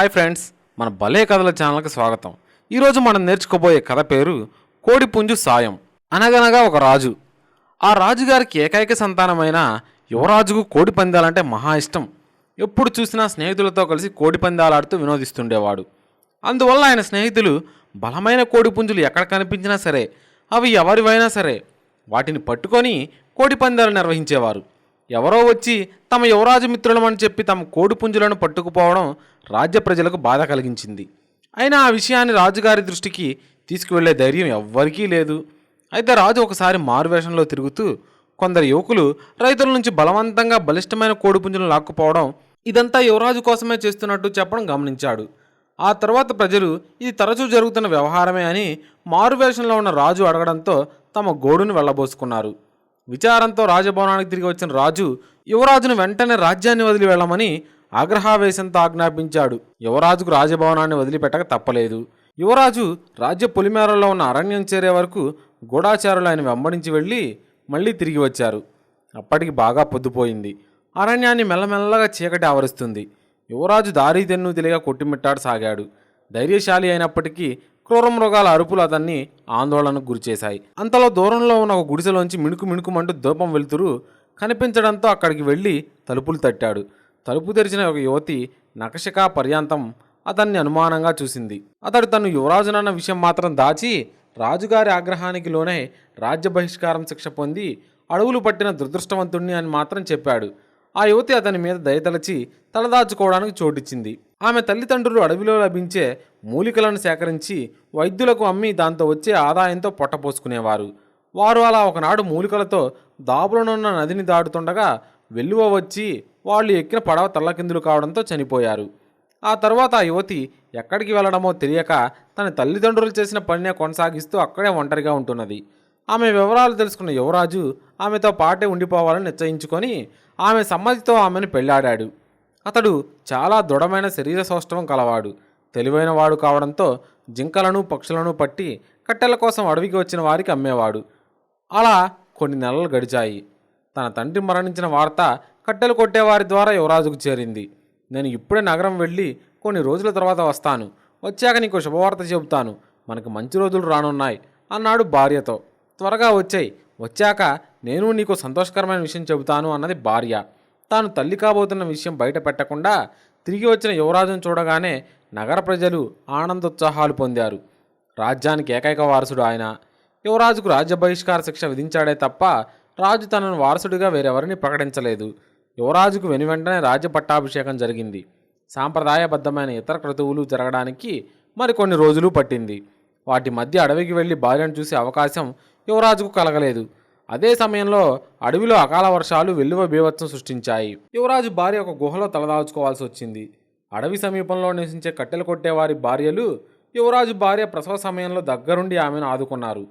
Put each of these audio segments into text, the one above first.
Hi friends మన భలే కథల ఛానల్కి స్వాగతం. ఈరోజు మనం నేర్చుకోబోయే కథ పేరు కోడిపుంజు సాయం. అనగనగా ఒక రాజు. ఆ రాజుగారికి ఏకైక సంతానమైన యువరాజుకు కోడి పందాలంటే మహా ఇష్టం. ఎప్పుడు చూసినా స్నేహితులతో కలిసి కోడి ఆడుతూ వినోదిస్తుండేవాడు. అందువల్ల ఆయన స్నేహితులు బలమైన కోడిపుంజులు ఎక్కడ కనిపించినా సరే అవి ఎవరివైనా సరే వాటిని పట్టుకొని కోడి పందాలు నిర్వహించేవారు. ఎవరో వచ్చి తమ యువరాజు మిత్రులమని చెప్పి తమ కోడిపుంజులను పట్టుకుపోవడం రాజ్య ప్రజలకు బాధ కలిగించింది. అయినా ఆ విషయాన్ని రాజుగారి దృష్టికి తీసుకువెళ్ళే ధైర్యం ఎవ్వరికీ లేదు. అయితే రాజు ఒకసారి మారువేషంలో తిరుగుతూ కొందరు యువకులు రైతుల నుంచి బలవంతంగా బలిష్టమైన కోడిపుంజులను లాక్కుపోవడం ఇదంతా యువరాజు కోసమే చేస్తున్నట్టు చెప్పడం గమనించాడు. ఆ తర్వాత ప్రజలు ఇది తరచూ జరుగుతున్న వ్యవహారమే అని మారువేషంలో ఉన్న రాజు అడగడంతో తమ గోడును వెళ్ళబోసుకున్నారు. విచారంతో రాజభవనానికి తిరిగి వచ్చిన రాజు యువరాజును వెంటనే రాజ్యాన్ని వదిలి వెళ్ళమని ఆగ్రహావేశంతో ఆజ్ఞాపించాడు. యువరాజుకు రాజభవనాన్ని వదిలిపెట్టక తప్పలేదు. యువరాజు రాజ్య పొలిమేరలో ఉన్న అరణ్యం చేరే వరకు గూఢాచారులు ఆయన వెంబడించి వెళ్ళి మళ్ళీ తిరిగి వచ్చారు. అప్పటికి బాగా పొద్దుపోయింది. అరణ్యాన్ని మెల్లమెల్లగా చీకటి ఆవరిస్తుంది. యువరాజు దారి తెన్ను తెలియగా కొట్టిమిట్టాడు సాగాడు ధైర్యశాలి అయినప్పటికీ క్రూర మృగాల అరుపులు అతన్ని ఆందోళనకు గురిచేశాయి అంతలో దూరంలో ఉన్న ఒక గుడిసెలోంచి మిణుకు మిణుకుమంటూ దూపం వెలుతురు కనిపించడంతో అక్కడికి వెళ్ళి తలుపులు తట్టాడు. తలుపు తెరిచిన ఒక యువతి నకషికా పర్యాంతం అతన్ని అనుమానంగా చూసింది. అతడు తను యువరాజునన్న విషయం మాత్రం దాచి రాజుగారి ఆగ్రహానికి లోనే రాజ్య బహిష్కారం శిక్ష పొంది అడవులు పట్టిన దురదృష్టవంతుణ్ణి అని మాత్రం చెప్పాడు. ఆ యువతి అతని మీద దయతలచి తలదాచుకోవడానికి చోటిచ్చింది. ఆమె తల్లిదండ్రులు అడవిలో లభించే మూలికలను సేకరించి వైద్యులకు అమ్మి దాంతో వచ్చే ఆదాయంతో పొట్టపోసుకునేవారు వారు అలా ఒకనాడు మూలికలతో దాపులనున్న నదిని దాటుతుండగా వెల్లువ వచ్చి వాళ్ళు ఎక్కిన పడవ తల్లకిందులు కావడంతో చనిపోయారు. ఆ తర్వాత ఆ యువతి ఎక్కడికి వెళ్ళడమో తెలియక తన తల్లిదండ్రులు చేసిన పనినే కొనసాగిస్తూ అక్కడే ఒంటరిగా ఉంటున్నది. ఆమె వివరాలు తెలుసుకున్న యువరాజు ఆమెతో పాటే ఉండిపోవాలని నిశ్చయించుకొని ఆమె సమ్మతితో ఆమెను పెళ్ళాడాడు. అతడు చాలా దృఢమైన శరీర సౌష్ఠవం కలవాడు. తెలివైన వాడు కావడంతో జింకలను పక్షులను పట్టి కట్టెల కోసం అడవికి వచ్చిన వారికి అమ్మేవాడు. అలా కొన్ని నెలలు గడిచాయి. తన తండ్రి మరణించిన వార్త కట్టెలు కొట్టేవారి ద్వారా యువరాజుకు చేరింది. నేను ఇప్పుడే నగరం వెళ్ళి కొన్ని రోజుల తర్వాత వస్తాను. వచ్చాక నీకు శుభవార్త చెబుతాను. మనకు మంచి రోజులు రానున్నాయి అన్నాడు భార్యతో. త్వరగా వచ్చాయి. వచ్చాక నేను నీకు సంతోషకరమైన విషయం చెబుతాను అన్నది భార్య. తాను తల్లి కాబోతున్న విషయం బయట పెట్టకుండా తిరిగి వచ్చిన యువరాజును చూడగానే నగర ప్రజలు ఆనందోత్సాహాలు పొందారు. రాజ్యానికి ఏకైక వారసుడు ఆయన. యువరాజుకు రాజ్య బహిష్కార శిక్ష విధించాడే తప్ప రాజు తనను వారసుడిగా వేరెవరిని ప్రకటించలేదు. యువరాజుకు వెను వెంటనే రాజ్య పట్టాభిషేకం జరిగింది. సాంప్రదాయబద్ధమైన ఇతర క్రతువులు జరగడానికి మరికొన్ని రోజులు పట్టింది. వాటి మధ్య అడవికి వెళ్ళి భార్యను చూసే అవకాశం యువరాజుకు కలగలేదు. అదే సమయంలో అడవిలో అకాల వర్షాలు వెల్లువ బీభత్సం సృష్టించాయి. యువరాజు భార్య ఒక గుహలో తలదాచుకోవాల్సి వచ్చింది. అడవి సమీపంలో నివసించే కట్టెలు కొట్టేవారి భార్యలు యువరాజు భార్య ప్రసవ సమయంలో దగ్గరుండి ఆమెను ఆదుకున్నారు.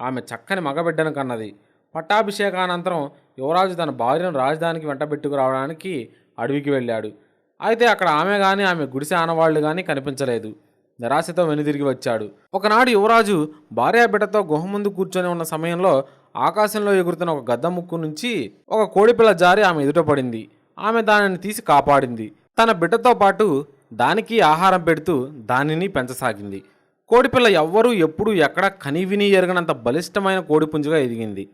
ఆమె చక్కని మగబిడ్డను కన్నది. పట్టాభిషేకానంతరం యువరాజు తన భార్యను రాజధానికి వెంటబెట్టుకు రావడానికి అడవికి వెళ్ళాడు. అయితే అక్కడ ఆమె కానీ ఆమె గుడిసె ఆనవాళ్ళు కానీ కనిపించలేదు. నిరాశతో వెనుదిరిగి వచ్చాడు. ఒకనాడు యువరాజు భార్య బిడ్డతో గుహ ముందు కూర్చొని ఉన్న సమయంలో ఆకాశంలో ఎగురుతున్న ఒక గద్ద ముక్కు నుంచి ఒక కోడిపిల్ల జారి ఆమె ఎదుట పడింది. ఆమె దానిని తీసి కాపాడింది. తన బిడ్డతో పాటు దానికి ఆహారం పెడుతూ దానిని పెంచసాగింది. కోడిపిల్ల ఎవ్వరూ ఎప్పుడూ ఎక్కడ కనివిని ఎరగనంత బలిష్టమైన కోడిపుంజుగా ఎదిగింది.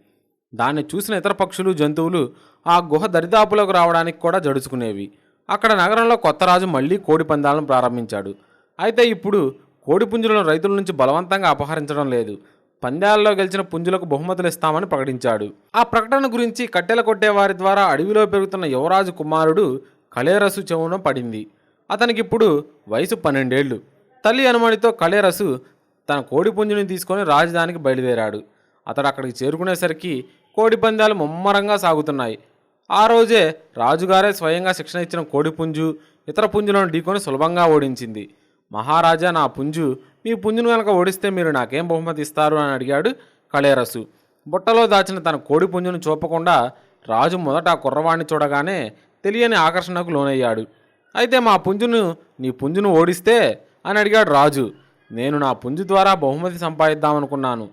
దాన్ని చూసిన ఇతర పక్షులు జంతువులు ఆ గుహ దరిదాపులకు రావడానికి కూడా జడుచుకునేవి. అక్కడ నగరంలో కొత్త రాజు మళ్ళీ కోడి పందాలను ప్రారంభించాడు. అయితే ఇప్పుడు కోడిపుంజులను రైతుల నుంచి బలవంతంగా అపహరించడం లేదు. పందాల్లో గెలిచిన పుంజులకు బహుమతులు ఇస్తామని ప్రకటించాడు. ఆ ప్రకటన గురించి కట్టెల కొట్టే వారి ద్వారా అడవిలో పెరుగుతున్న యువరాజు కుమారుడు కళేరసు చెవున పడింది. అతనికి ఇప్పుడు వయసు పన్నెండేళ్ళు. తల్లి అనుమతితో కళేరసు తన కోడి పుంజుని తీసుకొని రాజధానికి బయలుదేరాడు. అతడు అక్కడికి చేరుకునేసరికి కోడి పందాలు ముమ్మరంగా సాగుతున్నాయి. ఆ రోజే రాజుగారే స్వయంగా శిక్షణ ఇచ్చిన కోడిపుంజు ఇతర పుంజులను ఢీకొని సులభంగా ఓడించింది. మహారాజా నా పుంజు మీ పుంజును కనుక ఓడిస్తే మీరు నాకేం బహుమతి ఇస్తారు? అని అడిగాడు కళేరసు. బుట్టలో దాచిన తన కోడి పుంజును చూపకుండా రాజు మొదట ఆ కుర్రవాణ్ణి చూడగానే తెలియని ఆకర్షణకు లోనయ్యాడు. అయితే మా పుంజును నీ పుంజును ఓడిస్తే? అని అడిగాడు రాజు. నేను నా పుంజు ద్వారా బహుమతి సంపాదిద్దామనుకున్నాను.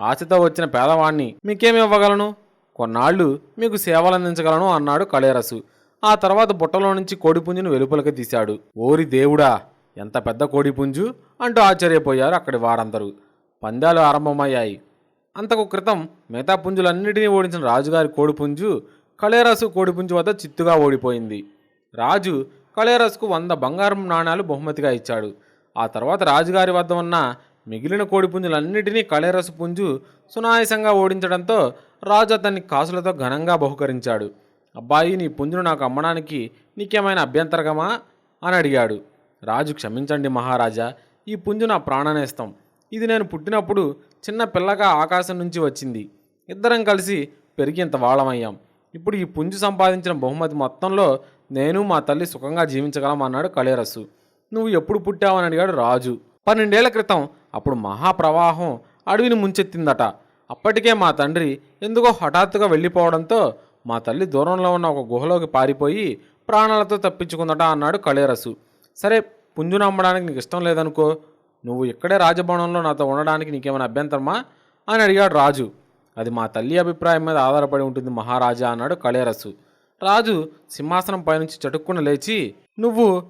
ఆశతో వచ్చిన పేదవాణ్ణి మీకేమి ఇవ్వగలను? కొన్నాళ్ళు మీకు సేవలందించగలను అన్నాడు కళేరసు. ఆ తర్వాత బుట్టలో నుంచి కోడిపుంజును వెలుపలకి తీశాడు. ఓరి దేవుడా! ఎంత పెద్ద కోడిపుంజు అంటూ ఆశ్చర్యపోయారు అక్కడి వారందరూ. పందాలు ఆరంభమయ్యాయి. అంతకు క్రితం మిగతా పుంజులన్నిటినీ ఓడించిన రాజుగారి కోడిపుంజు కళేరసు కోడిపుంజు వద్ద చిత్తుగా ఓడిపోయింది. రాజు కళేరసుకు వంద బంగారం నాణాలు బహుమతిగా ఇచ్చాడు. ఆ తర్వాత రాజుగారి వద్ద ఉన్న మిగిలిన కోడిపుంజులన్నిటినీ కళేరసు పుంజు సునాయాసంగా ఓడించడంతో రాజు అతన్ని కాసులతో ఘనంగా బహుకరించాడు. అబ్బాయి నీ పుంజును నాకు అమ్మడానికి నీకేమైనా అభ్యంతరకమా? అని అడిగాడు. రాజు క్షమించండి మహారాజా ఈ పుంజు నా ప్రాణనేస్తం. ఇది నేను పుట్టినప్పుడు చిన్న పిల్లగా ఆకాశం నుంచి వచ్చింది. ఇద్దరం కలిసి పెరిగేంత వాళ్ళమయ్యాం ఇప్పుడు ఈ పుంజు సంపాదించిన బహుమతి మొత్తంలో నేను మా తల్లి సుఖంగా జీవించగలం అన్నాడు కళేరసు నువ్వు ఎప్పుడు పుట్టావని అడిగాడు రాజు. పన్నెండేళ్ళ క్రితం అప్పుడు మహాప్రవాహం అడవిని ముంచెత్తిందట. అప్పటికే మా తండ్రి ఎందుకో హఠాత్తుగా వెళ్ళిపోవడంతో మా తల్లి దూరంలో ఉన్న ఒక గుహలోకి పారిపోయి ప్రాణాలతో తప్పించుకుందట అన్నాడు కళేరసు సరే పుంజును అమ్మడానికి నీకు ఇష్టం లేదనుకో నువ్వు ఇక్కడే రాజభవనంలో నాతో ఉండడానికి నీకేమైనా అభ్యంతరమా? అని అడిగాడు రాజు. అది మా తల్లి అభిప్రాయం మీద ఆధారపడి ఉంటుంది మహారాజా అన్నాడు కళేరసు. రాజు సింహాసనం పైనుంచి చటుక్కున లేచి నువ్వు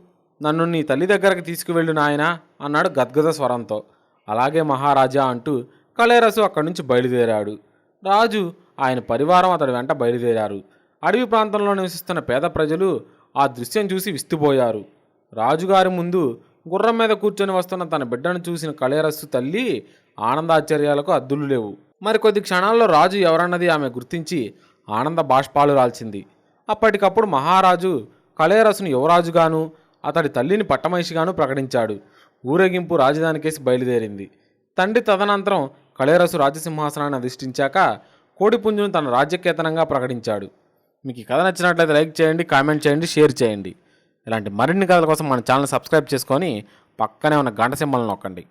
నన్ను నీ తల్లి దగ్గరకు తీసుకువెళ్ళు నాయనా అన్నాడు గద్గద స్వరంతో. అలాగే మహారాజా అంటూ కళేరసు అక్కడి నుంచి బయలుదేరాడు. రాజు ఆయన పరివారం అతడి వెంట బయలుదేరారు. అడవి ప్రాంతంలో నివసిస్తున్న పేద ప్రజలు ఆ దృశ్యం చూసి విస్తుపోయారు. రాజుగారి ముందు గుర్రం మీద కూర్చొని వస్తున్న తన బిడ్డను చూసిన కళేరస్సు తల్లి ఆనందాశ్చర్యాలకు అద్దులు లేవు. మరికొద్ది క్షణాల్లో రాజు ఎవరన్నది ఆమె గుర్తించి ఆనంద బాష్పాలు రాల్చింది. అప్పటికప్పుడు మహారాజు కళేరసును యువరాజుగాను అతడి తల్లిని పట్టమహిషిగాను ప్రకటించాడు. ఊరేగింపు రాజధానికేసి బయలుదేరింది. తండ్రి తదనంతరం కళేరసు రాజసింహాసనాన్ని అధిష్ఠించాక కోడిపుంజును తన రాజ్యకేతనంగా ప్రకటించాడు. మీకు ఈ కథ నచ్చినట్లయితే లైక్ చేయండి కామెంట్ చేయండి షేర్ చేయండి. ఇలాంటి మరిన్ని కథల కోసం మన ఛానల్ సబ్స్క్రైబ్ చేసుకొని పక్కనే ఉన్న గంట సింబల్ నొక్కండి.